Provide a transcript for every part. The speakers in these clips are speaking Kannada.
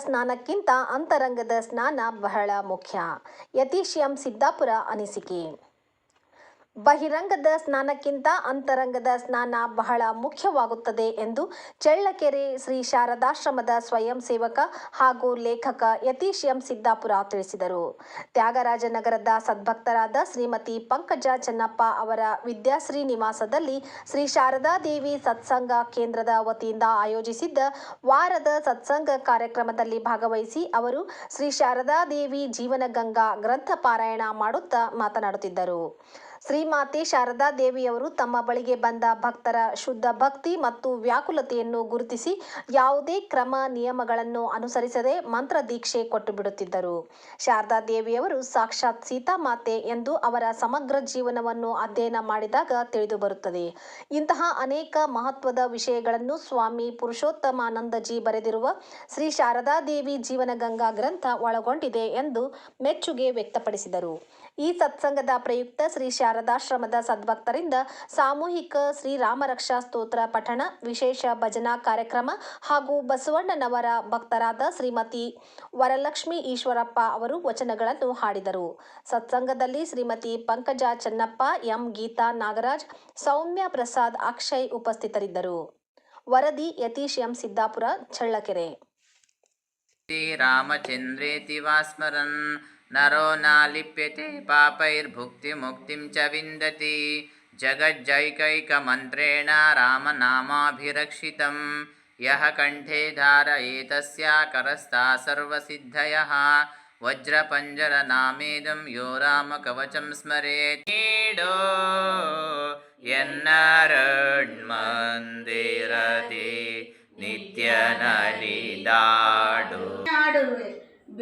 ಸ್ನಾನಕ್ಕಿಂತ ಅಂತರಂಗದ ಸ್ನಾನ ಬಹಳ ಮುಖ್ಯ. ಯತೀಶ್ ಎಂ ಸಿದ್ದಾಪುರ ಅನಿಸಿಕೆ. ಬಹಿರಂಗದ ಸ್ನಾನಕ್ಕಿಂತ ಅಂತರಂಗದ ಸ್ನಾನ ಬಹಳ ಮುಖ್ಯವಾಗುತ್ತದೆ ಎಂದು ಚಳ್ಳಕೆರೆ ಶ್ರೀ ಶಾರದಾಶ್ರಮದ ಸ್ವಯಂ ಸೇವಕ ಹಾಗೂ ಲೇಖಕ ಯತೀಶ್ ಎಂ ಸಿದ್ದಾಪುರ ತಿಳಿಸಿದರು. ತ್ಯಾಗರಾಜನಗರದ ಸದ್ಭಕ್ತರಾದ ಶ್ರೀಮತಿ ಪಂಕಜ ಚನ್ನಪ್ಪ ಅವರ ವಿದ್ಯಾಶ್ರೀ ನಿವಾಸದಲ್ಲಿ ಶ್ರೀ ಶಾರದಾದೇವಿ ಸತ್ಸಂಗ ಕೇಂದ್ರದ ವತಿಯಿಂದ ಆಯೋಜಿಸಿದ್ದ ವಾರದ ಸತ್ಸಂಗ ಕಾರ್ಯಕ್ರಮದಲ್ಲಿ ಭಾಗವಹಿಸಿ ಅವರು ಶ್ರೀ ಶಾರದಾದೇವಿ ಜೀವನಗಂಗಾ ಗ್ರಂಥ ಪಾರಾಯಣ ಮಾಡುತ್ತಾ ಮಾತನಾಡುತ್ತಿದ್ದರು. ಶ್ರೀಮಾತೆ ಶಾರದಾ ದೇವಿಯವರು ತಮ್ಮ ಬಳಿಗೆ ಬಂದ ಭಕ್ತರ ಶುದ್ಧ ಭಕ್ತಿ ಮತ್ತು ವ್ಯಾಕುಲತೆಯನ್ನು ಗುರುತಿಸಿ ಯಾವುದೇ ಕ್ರಮ ನಿಯಮಗಳನ್ನು ಅನುಸರಿಸದೆ ಮಂತ್ರ ದೀಕ್ಷೆ ಕೊಟ್ಟು ಬಿಡುತ್ತಿದ್ದರು. ಶಾರದಾ ದೇವಿಯವರು ಸಾಕ್ಷಾತ್ ಸೀತಾಮಾತೆ ಎಂದು ಅವರ ಸಮಗ್ರ ಜೀವನವನ್ನು ಅಧ್ಯಯನ ಮಾಡಿದಾಗ ತಿಳಿದು ಬರುತ್ತದೆ. ಇಂತಹ ಅನೇಕ ಮಹತ್ವದ ವಿಷಯಗಳನ್ನು ಸ್ವಾಮಿ ಪುರುಷೋತ್ತಮಾನಂದಜಿ ಬರೆದಿರುವ ಶ್ರೀ ಶಾರದಾ ದೇವಿ ಜೀವನ ಗಂಗಾ ಗ್ರಂಥ ಒಳಗೊಂಡಿದೆ ಎಂದು ಮೆಚ್ಚುಗೆ ವ್ಯಕ್ತಪಡಿಸಿದರು. ಈ ಸತ್ಸಂಗದ ಪ್ರಯುಕ್ತ ಶ್ರೀ ಶಾರದಾಶ್ರಮದ ಸದ್ಭಕ್ತರಿಂದ ಸಾಮೂಹಿಕ ಶ್ರೀರಾಮರಕ್ಷಾ ಸ್ತೋತ್ರ ಪಠಣ, ವಿಶೇಷ ಭಜನಾ ಕಾರ್ಯಕ್ರಮ ಹಾಗೂ ಬಸವಣ್ಣನವರ ಭಕ್ತರಾದ ಶ್ರೀಮತಿ ವರಲಕ್ಷ್ಮಿ ಈಶ್ವರಪ್ಪ ಅವರು ವಚನಗಳನ್ನು ಹಾಡಿದರು. ಸತ್ಸಂಗದಲ್ಲಿ ಶ್ರೀಮತಿ ಪಂಕಜ ಚನ್ನಪ್ಪ, ಎಂ ಗೀತಾ ನಾಗರಾಜ್, ಸೌಮ್ಯ ಪ್ರಸಾದ್ ಅಕ್ಷಯ್ ಉಪಸ್ಥಿತರಿದ್ದರು. ವರದಿ ಯತೀಶ್ ಎಂ ಸಿದ್ದಾಪುರ, ಚಳ್ಳಕೆರೆ. ಶ್ರೀರಾಮಚಂದ್ರೇತಿ ವಾಸ್ಮರನ್ नरो नालिप्यते पापैर्भुक्तिमुक्तिं च विन्दति। जगज्जैकैकमन्त्रेण रामनामाभिरक्षितं यः कण्ठे धारयेतस्या करस्ता सर्वसिद्धयः। वज्रपञ्जरनामेदं यो रामकवचं स्मरेति। चीडो यन्नण् मन्देरते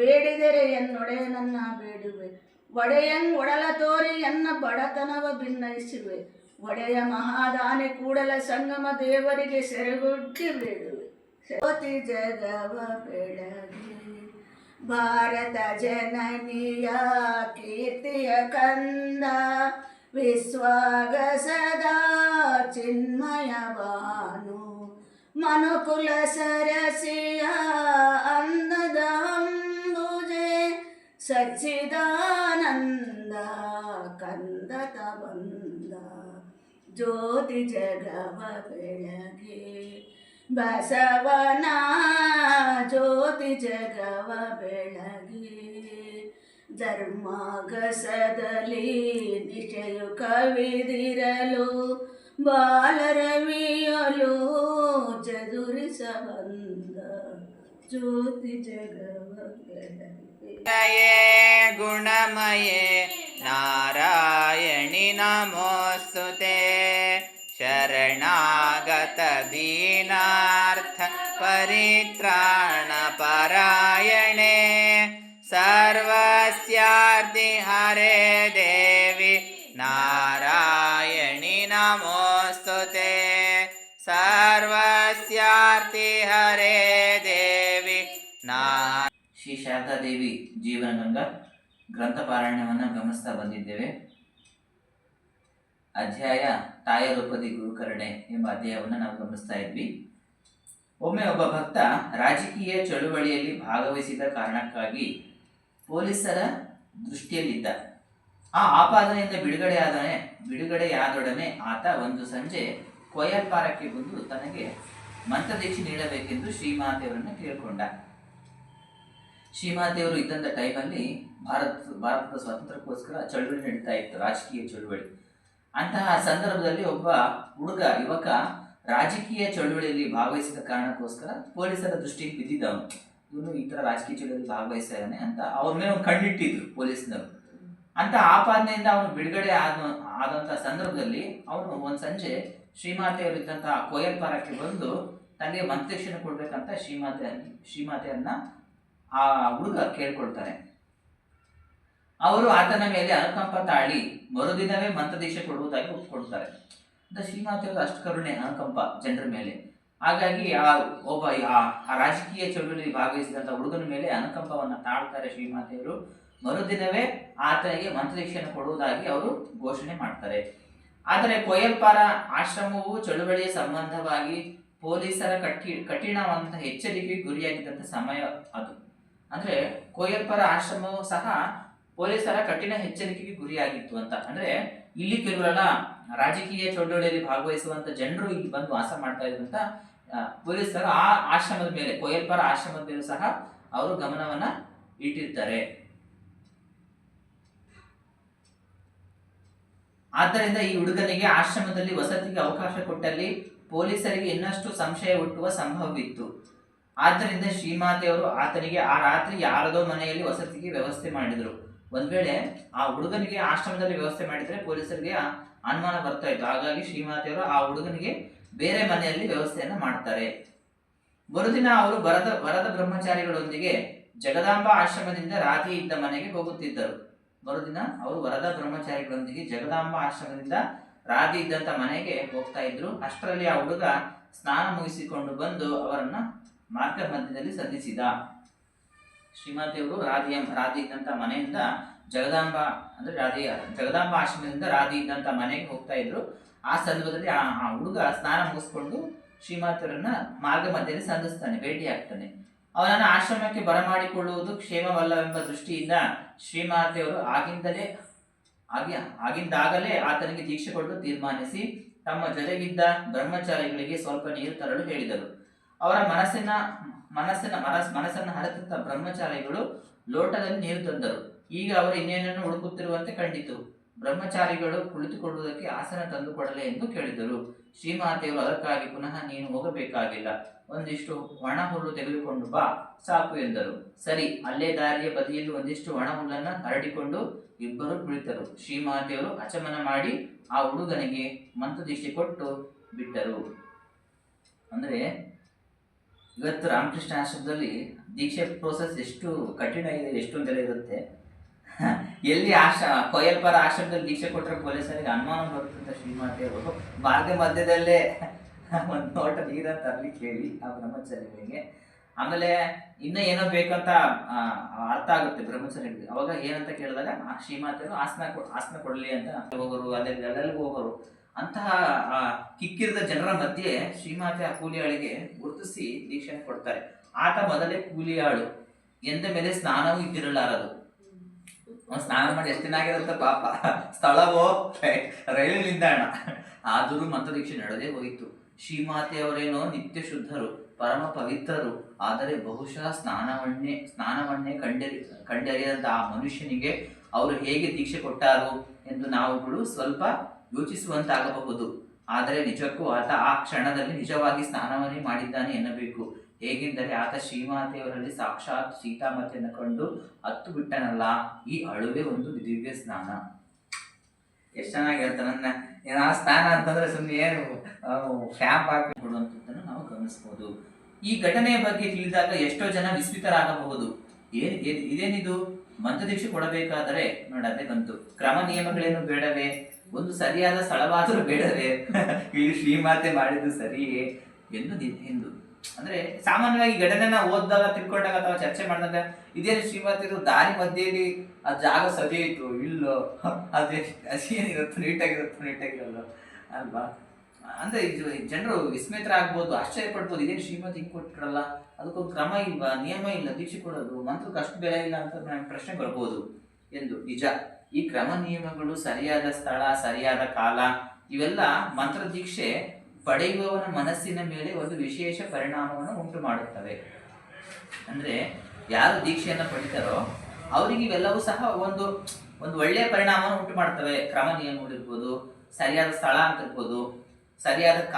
ಬೇಡಿದರೆ ಎನ್ನೊಡೆ ನನ್ನ ಬೇಡುವೆ. ಒಡೆಯಂಗ್ ಒಡಲ ತೋರಿ ಎನ್ನ ಬಡತನವ ಭಿನ್ನಯಿಸುವೆ ಒಡೆಯ ಮಹಾದಾನೆ ಕೂಡಲ ಸಂಗಮ ದೇವರಿಗೆ ಸೆರೆಗುಡ್ಡಿ ಬೇಡುವೆ. ಜ್ಯೋತಿ ಜಗವ ಬೆಳಗಿ, ಭಾರತ ಜನನಿಯ ಕೀರ್ತಿಯ ಕಂದ, ವಿಶ್ವಾಗ ಸದಾ ಚಿನ್ಮಯ ಮನುಕುಲ ಸರಸಿಯ ಸಚ್ಚಿದಾನಂದ ಕಂದತ ಬಂದ ಜ್ಯೋತಿ ಜಗವ ಬೆಳಗ್ಗೆ ಬಸವನ ಜ್ಯೋತಿ ಜಗವ ಬೆಳಗ್ಗೆ ಧರ್ಮಾಗಸದಲ್ಲಿ ನಿಶಯು ಕವಿದಿರಲು ಬಾಲರವಿಯಲು ಚದುರಿಸ ಬಂದ ಜ್ಯೋತಿ ಜಗವ ಬೆಳಗ್ಗೆ ಗುಣಮಯೇ, ನಾರಾಯಣಿ ನಮೋಸ್ತುತೆ. ಶರಣಾಗತ ದೀನಾರ್ಥ ಪರಿತ್ರಾಣ ಪರಾಯಣೆ. ಸರ್ವಸ್ಯಾರ್ಧಿ ಹರೇ ದೇವಿ, ನಾರಾಯಣಿ ನಮೋಸ್ತುತೆ. ಸರ್ವಸ್ಯಾರ್ತಿ ಹರೇ ದೇವಿ, ನಾರಾಯಣ ಶ್ರೀ ಶಾರದಾದೇವಿ ಜೀವನಗಂಗಾ ಗ್ರಂಥ ಪಾರಾಯಣವನ್ನು ಗಮನಿಸ್ತಾ ಬಂದಿದ್ದೇವೆ. ಅಧ್ಯಾಯ ತಾಯ ರೂಪದಿ ಗುರುಕರಣೆ ಎಂಬ ಅಧ್ಯಾಯವನ್ನು ನಾವು ಗಮನಿಸ್ತಾ ಇದ್ವಿ. ಒಮ್ಮೆ ಒಬ್ಬ ಭಕ್ತ ರಾಜಕೀಯ ಚಳುವಳಿಯಲ್ಲಿ ಭಾಗವಹಿಸಿದ ಕಾರಣಕ್ಕಾಗಿ ಪೊಲೀಸರ ದೃಷ್ಟಿಯಲ್ಲಿದ್ದ. ಆ ಆಪಾದನೆಯಿಂದ ಬಿಡುಗಡೆಯಾದನೆ ಬಿಡುಗಡೆಯಾದೊಡನೆ ಆತ ಒಂದು ಸಂಜೆ ಕೊಯಪಾರಕ್ಕೆ ಬಂದು ತನಗೆ ಮಂತ್ರದೀಕ್ಷೆ ನೀಡಬೇಕೆಂದು ಶ್ರೀಮಾತೆಯವರನ್ನು ಕೇಳಿಕೊಂಡ. ಶ್ರೀಮಾತೆಯವರು ಇದ್ದಂಥ ಟೈಮಲ್ಲಿ ಭಾರತ, ಭಾರತದ ಸ್ವಾತಂತ್ರ್ಯಕ್ಕೋಸ್ಕರ ಚಳುವಳಿ ನಡೀತಾ ಇತ್ತು, ರಾಜಕೀಯ ಚಳುವಳಿ. ಅಂತಹ ಸಂದರ್ಭದಲ್ಲಿ ಒಬ್ಬ ಹುಡುಗ, ಯುವಕ ರಾಜಕೀಯ ಚಳುವಳಿಯಲ್ಲಿ ಭಾಗವಹಿಸಿದ ಕಾರಣಕ್ಕೋಸ್ಕರ ಪೊಲೀಸರ ದೃಷ್ಟಿಗೆ ಬಿದ್ದಿದ್ದವನು. ಇವನು ಈ ಥರ ರಾಜಕೀಯ ಚಳುವಳಿಯಲ್ಲಿ ಭಾಗವಹಿಸ್ತಾ ಇದ್ದಾನೆ ಅಂತ ಅವ್ರ ಮೇಲೆ ಒಂದು ಕಣ್ಣಿಟ್ಟಿದ್ರು ಪೊಲೀಸ್ನವರು. ಅಂತ ಆಪಾದನೆಯಿಂದ ಅವನು ಬಿಡುಗಡೆ ಆದ ಆದಂಥ ಸಂದರ್ಭದಲ್ಲಿ ಅವನು ಒಂದು ಸಂಜೆ ಶ್ರೀಮಾತೆಯವರಿದ್ದಂತಹ ಕೊಯ್ಯಲ್ಪಾರಕ್ಕೆ ಬಂದು ತನಗೆ ಮಂತ್ರಿಕ್ಷಣ ಕೊಡ್ಬೇಕಂತ ಶ್ರೀಮಾತೆ ಶ್ರೀಮಾತೆಯನ್ನ ಆ ಹುಡುಗ ಕೇಳ್ಕೊಳ್ತಾನೆ. ಅವರು ಆತನ ಮೇಲೆ ಅನುಕಂಪ ತಾಳಿ ಮರುದಿನವೇ ಮಂತ್ರದೀಕ್ಷೆ ಕೊಡುವುದಾಗಿ ಒಪ್ಕೊಳ್ತಾರೆ ಅಂತ ಶ್ರೀಮಾತೆಯವರು ಅಷ್ಟು ಕರುಣೆ, ಅನುಕಂಪ ಜನರ ಮೇಲೆ. ಹಾಗಾಗಿ ಆ ಒಬ್ಬ ಆ ರಾಜಕೀಯ ಚಳುವಳಿ ಭಾಗವಹಿಸಿದಂಥ ಹುಡುಗನ ಮೇಲೆ ಅನುಕಂಪವನ್ನು ತಾಳ್ತಾರೆ ಶ್ರೀಮಾತೆಯವರು. ಮರುದಿನವೇ ಆತನಿಗೆ ಮಂತ್ರದೀಕ್ಷೆಯನ್ನು ಕೊಡುವುದಾಗಿ ಅವರು ಘೋಷಣೆ ಮಾಡ್ತಾರೆ. ಆದರೆ ಕೊಯಲ್ಪಾರ ಆಶ್ರಮವು ಚಳುವಳಿಯ ಸಂಬಂಧವಾಗಿ ಪೊಲೀಸರ ಕಠಿ ಕಠಿಣವಾದಂತಹ ಎಚ್ಚರಿಕೆಗೆ ಗುರಿಯಾಗಿದ್ದಂಥ ಸಮಯ ಅದು. ಅಂದ್ರೆ ಕೋಯಲ್ಪರ ಆಶ್ರಮವು ಸಹ ಪೊಲೀಸರ ಕಠಿಣ ಎಚ್ಚರಿಕೆಗೆ ಗುರಿಯಾಗಿತ್ತು ಅಂತ. ಅಂದ್ರೆ ಇಲ್ಲಿ ಕೆಲವರೆಲ್ಲ ರಾಜಕೀಯ ಚಳುವಳಿಯಲ್ಲಿ ಭಾಗವಹಿಸುವಂತ ಜನರು ಇಲ್ಲಿ ಬಂದು ವಾಸ ಮಾಡ್ತಾ ಇದ್ರು ಅಂತ ಪೊಲೀಸರು ಆ ಆಶ್ರಮದ ಮೇಲೆ ಕೋಯಲ್ಪರ ಆಶ್ರಮದ ಮೇಲೆ ಸಹ ಅವರು ಗಮನವನ್ನ ಇಟ್ಟಿರ್ತಾರೆ. ಆದ್ದರಿಂದ ಈ ಹುಡುಗನಿಗೆ ಆಶ್ರಮದಲ್ಲಿ ವಸತಿಗೆ ಅವಕಾಶ ಕೊಟ್ಟಲ್ಲಿ ಪೊಲೀಸರಿಗೆ ಇನ್ನಷ್ಟು ಸಂಶಯ ಹುಟ್ಟುವ ಸಂಭವವಿತ್ತು. ಆದ್ದರಿಂದ ಶ್ರೀಮಾತೆಯವರು ಆತನಿಗೆ ಆ ರಾತ್ರಿ ಯಾರದೋ ಮನೆಯಲ್ಲಿ ವಸತಿಗೆ ವ್ಯವಸ್ಥೆ ಮಾಡಿದರು. ಒಂದ್ ವೇಳೆ ಆ ಹುಡುಗನಿಗೆ ಆಶ್ರಮದಲ್ಲಿ ವ್ಯವಸ್ಥೆ ಮಾಡಿದ್ರೆ ಪೊಲೀಸರಿಗೆ ಅನುಮಾನ ಬರ್ತಾ ಇತ್ತು. ಹಾಗಾಗಿ ಶ್ರೀಮಾತೆಯವರು ಆ ಹುಡುಗನಿಗೆ ಬೇರೆ ಮನೆಯಲ್ಲಿ ವ್ಯವಸ್ಥೆಯನ್ನು ಮಾಡ್ತಾರೆ. ಮರುದಿನ ಅವರು ಬರದ ವರದ ಬ್ರಹ್ಮಚಾರಿಗಳೊಂದಿಗೆ ಜಗದಾಂಬ ಆಶ್ರಮದಿಂದ ರಾತ್ರಿ ಇದ್ದ ಮನೆಗೆ ಹೋಗುತ್ತಿದ್ದರು. ಮರುದಿನ ಅವರು ವರದ ಬ್ರಹ್ಮಚಾರಿಗಳೊಂದಿಗೆ ಜಗದಾಂಬ ಆಶ್ರಮದಿಂದ ರಾಧಿ ಇದ್ದಂತ ಮನೆಗೆ ಹೋಗ್ತಾ ಇದ್ರು. ಅಷ್ಟರಲ್ಲಿ ಆ ಹುಡುಗ ಸ್ನಾನ ಮುಗಿಸಿಕೊಂಡು ಬಂದು ಅವರನ್ನ ಮಾರ್ಗ ಮಧ್ಯದಲ್ಲಿ ಸಂಧಿಸಿದ ಶ್ರೀಮಾತೆಯವರು ರಾಧೆಯ ರಾಧಿ ಇದ್ದಂಥ ಮನೆಯಿಂದ ಜಗದಾಂಬ, ಅಂದ್ರೆ ರಾಧಿಯ ಜಗದಾಂಬ ಆಶ್ರಮದಿಂದ ರಾಧಿ ಇದ್ದಂಥ ಮನೆಗೆ ಹೋಗ್ತಾ ಇದ್ರು. ಆ ಸಂದರ್ಭದಲ್ಲಿ ಆ ಹುಡುಗ ಸ್ನಾನ ಮುಗಿಸ್ಕೊಂಡು ಶ್ರೀಮಾತೆಯವರನ್ನ ಮಾರ್ಗ ಮಧ್ಯದಲ್ಲಿ ಸಂಧಿಸ್ತಾನೆ, ಭೇಟಿ ಅವನನ್ನು ಅವನನ್ನ ಆಶ್ರಮಕ್ಕೆ ಬರಮಾಡಿಕೊಳ್ಳುವುದು ಕ್ಷೇಮವಲ್ಲವೆಂಬ ದೃಷ್ಟಿಯಿಂದ ಶ್ರೀಮಾತೆಯವರು ಆಗಿಂದಲೇ, ಆಗಿ, ಆಗಿಂದಾಗಲೇ ಆತನಿಗೆ ದೀಕ್ಷೆ ಕೊಡಲು ತೀರ್ಮಾನಿಸಿ ತಮ್ಮ ಜೊತೆಗಿದ್ದ ಬ್ರಹ್ಮಚಾರಿಗಳಿಗೆ ಸ್ವಲ್ಪ ನೀರು ತರಲು ಹೇಳಿದರು. ಅವರ ಮನಸ್ಸಿನ ಮನಸ್ಸಿನ, ಮನಸ್, ಮನಸ್ಸನ್ನು ಹರತಿದ್ದ ಬ್ರಹ್ಮಚಾರಿಗಳು ಲೋಟದಲ್ಲಿ ನೀರು ತಂದರು. ಈಗ ಅವರು ಇನ್ನೇನನ್ನು ಹುಡುಕುತ್ತಿರುವಂತೆ ಕಂಡಿತು. ಬ್ರಹ್ಮಚಾರಿಗಳು ಕುಳಿತುಕೊಳ್ಳುವುದಕ್ಕೆ ಆಸನ ತಂದುಕೊಡಲೆ ಎಂದು ಕೇಳಿದರು. ಶ್ರೀಮಾತೆಯವರು ಅದಕ್ಕಾಗಿ ಪುನಃ ನೀನು ಹೋಗಬೇಕಾಗಿಲ್ಲ. ಒಂದಿಷ್ಟು ಒಣ ಹುಲ್ಲು ತೆಗೆದುಕೊಂಡು ಬಾ, ಸಾಕು ಎಂದರು. ಸರಿ, ಅಲ್ಲೇ ದಾರಿಯ ಬದಿಯಲ್ಲಿ ಒಂದಿಷ್ಟು ಒಣ ಹುಲ್ಲನ್ನು ಹರಡಿಕೊಂಡು ಇಬ್ಬರು ಕುಳಿತರು. ಶ್ರೀಮಾತೆಯವರು ಅಚಮನ ಮಾಡಿ ಆ ಹುಡುಗನಿಗೆ ಮಂತ್ರದೀಕ್ಷೆ ಕೊಟ್ಟು ಬಿಟ್ಟರು. ಅಂದ್ರೆ ಇವತ್ತು ರಾಮಕೃಷ್ಣ ಆಶ್ರಮದಲ್ಲಿ ದೀಕ್ಷೆ ಪ್ರೋಸೆಸ್ ಎಷ್ಟು ಕಠಿಣ ಇದೆ, ಎಷ್ಟೊಂದೆಲ್ಲ ಇರುತ್ತೆ? ಎಲ್ಲಿ ಆಶ, ಕೊಯಲ್ಪರ ಆಶ್ರಮದಲ್ಲಿ ದೀಕ್ಷೆ ಕೊಟ್ಟರೆ ಪೊಲೀಸರಿಗೆ ಅನುಮಾನ ಬರುತ್ತಂತ ಶ್ರೀಮಾತೆಯವರು ಮಾರ್ಗ ಮಧ್ಯದಲ್ಲೇ ಒಂದು ನೋಟ ನೀರ ತರ್ಲಿಕ್ಕೆ ಹೇಳಿ, ಆ ಬ್ರಹ್ಮಚಾರಿಗಳಿಗೆ. ಆಮೇಲೆ ಇನ್ನೂ ಏನೋ ಬೇಕಂತ ಅರ್ಥ ಆಗುತ್ತೆ ಬ್ರಹ್ಮಚಾರಿಗಳಿಗೆ. ಅವಾಗ ಏನಂತ ಕೇಳಿದಾಗ, ಆ ಶ್ರೀಮಾತೆಯವರು ಆಸನ ಆಸನ ಕೊಡಲಿ ಅಂತ. ಹೋಗೋರು, ಅದೇ ಅದೆಲ್ಲ ಹೋಗೋರು. ಅಂತಹ ಆ, ಕಿಕ್ಕಿರಿದ ಜನರ ಮಧ್ಯೆ ಶ್ರೀಮಾತೆ ಆ ಕೂಲಿಯಾಳಿಗೆ ಗುರುತಿಸಿ ದೀಕ್ಷೆಯನ್ನು ಕೊಡ್ತಾರೆ. ಆತ ಮೊದಲೇ ಕೂಲಿಯಾಳು. ಎಂದ ಮೇಲೆ ಸ್ನಾನವೂ ಇದ್ದಿರಲಾರದು ಸ್ನಾನ ಮಾಡಿ ಎಷ್ಟು ದಿನ ಆಗಿರುತ್ತೆ ಪಾಪ? ಸ್ಥಳವೋ? ರೈಲು ನಿಲ್ದಾಣ. ಆದರೂ ಮಂತ್ರದೀಕ್ಷೆ ನಡೆದೇ ಹೋಯಿತು. ಶ್ರೀಮಾತೆಯವರೇನೋ ನಿತ್ಯ ಶುದ್ಧರು ಪರಮ ಪವಿತ್ರರು ಆದರೆ ಬಹುಶಃ ಸ್ನಾನವನ್ನೇ ಸ್ನಾನವನ್ನೇ ಕಂಡರಿ ಕಂಡರಿಯದಂತ ಆ ಮನುಷ್ಯನಿಗೆ ಅವರು ಹೇಗೆ ದೀಕ್ಷೆ ಕೊಟ್ಟಾರು ಎಂದು ನಾವುಗಳು ಸ್ವಲ್ಪ ಯೋಚಿಸುವಂತಾಗಬಹುದು. ಆದರೆ ನಿಜಕ್ಕೂ ಆತ ಆ ಕ್ಷಣದಲ್ಲಿ ನಿಜವಾಗಿ ಸ್ನಾನವನ್ನೇ ಮಾಡಿದ್ದಾನೆ ಎನ್ನಬೇಕು. ಹೇಗೆಂದರೆ ಆತ ಶ್ರೀಮಾತೆಯವರಲ್ಲಿ ಸಾಕ್ಷಾತ್ ಸೀತಾಮತೆಯನ್ನು ಕಂಡು ಹತ್ತು ಬಿಟ್ಟನಲ್ಲ ಈ ಅಳುವೆ ಒಂದು ದಿವ್ಯ ಸ್ನಾನ. ಎಷ್ಟು ಚೆನ್ನಾಗಿ ಹೇಳ್ತಾನೆ ಏನ ಆ ಸ್ನಾನ ಅಂತಂದ್ರೆ ಸುಮ್ಮನೆ ಏನು ಫ್ಯಾಪ್ ಹಾಕಿ ಕೊಡುವಂಥದ್ದನ್ನು ನಾವು ಗಮನಿಸ್ಬೋದು. ಈ ಘಟನೆಯ ಬಗ್ಗೆ ತಿಳಿದಾಗ ಎಷ್ಟೋ ಜನ ವಿಸ್ಮಿತರಾಗಬಹುದು. ಏನ್- ಇದೇನಿದು? ಮಂತ್ರದೀಕ್ಷೆ ಕೊಡಬೇಕಾದರೆ ನೋಡದೆ ಬಂತು. ಕ್ರಮ ನಿಯಮಗಳೇನು ಬೇಡವೇ? ಒಂದು ಸರಿಯಾದ ಸ್ಥಳವಾದರೂ ಬೇಡವೇ? ಇಲ್ಲಿ ಶ್ರೀಮಾತೆ ಮಾಡಿದ್ದು ಸರಿಯೇ? ಎಂದು ಎಂದು. ಅಂದ್ರೆ ಸಾಮಾನ್ಯವಾಗಿ ಘಟನೆನ ಓದಿದಾಗ, ತಿಳ್ಕೊಂಡಾಗ ಅಥವಾ ಚರ್ಚೆ ಮಾಡಿದಾಗ, ಇದೇ ಶ್ರೀಮತಿದು ದಾರಿ ಮಧ್ಯೆಯಲ್ಲಿ ಆ ಜಾಗ ಸರಿ ಇತ್ತು ಇಲ್ಲೋ? ಅದೇ ಅದೇನಿರುತ್ತೋ, ನೀಟಾಗಿರುತ್ತೋ, ನೀಟಾಗಿರಲ್ಲ? ಅಲ್ವಾ? ಅಂದ್ರೆ ಜನರು ವಿಸ್ಮಿತರಾಗ್ಬೋದು ಆಶ್ಚರ್ಯ ಪಡ್ಬೋದು ಇದೇನು ಶ್ರೀಮತಿ ಹಿಂಗೆ ಕೊಟ್ಟಿರಲ್ಲ? ಅದಕ್ಕೊಂದು ಕ್ರಮ ಇಲ್ವಾ ನಿಯಮ ಇಲ್ಲ, ದೀಕ್ಷೆ ಕೊಡೋದು, ಮಂತ್ರಕ್ಕೆ ಅಷ್ಟು ಬೆಲೆ ಇಲ್ಲ ಅಂತ ನಾನು ಪ್ರಶ್ನೆ ಬರ್ಬೋದು ಎಂದು. ನಿಜ, ಈ ಕ್ರಮ ನಿಯಮಗಳು ಸರಿಯಾದ ಸ್ಥಳ, ಸರಿಯಾದ ಕಾಲ, ಇವೆಲ್ಲ ಮಂತ್ರ ದೀಕ್ಷೆ ಪಡೆಯುವವನ ಮನಸ್ಸಿನ ಮೇಲೆ ಒಂದು ವಿಶೇಷ ಪರಿಣಾಮವನ್ನು ಉಂಟು ಮಾಡುತ್ತವೆ. ಅಂದ್ರೆ ಯಾರು ದೀಕ್ಷೆಯನ್ನು ಪಡಿತಾರೋ, ಅವರಿಗೆ ಇವೆಲ್ಲವೂ ಸಹ ಒಂದು ಒಂದು ಒಳ್ಳೆಯ ಪರಿಣಾಮವನ್ನು ಉಂಟು ಮಾಡ್ತವೆ ಕ್ರಮ ನಿಯಮಗಳಿರ್ಬೋದು, ಸರಿಯಾದ ಸ್ಥಳ ಅಂತ ಇರ್ಬೋದು ಸರಿಯಾದ ಕಾ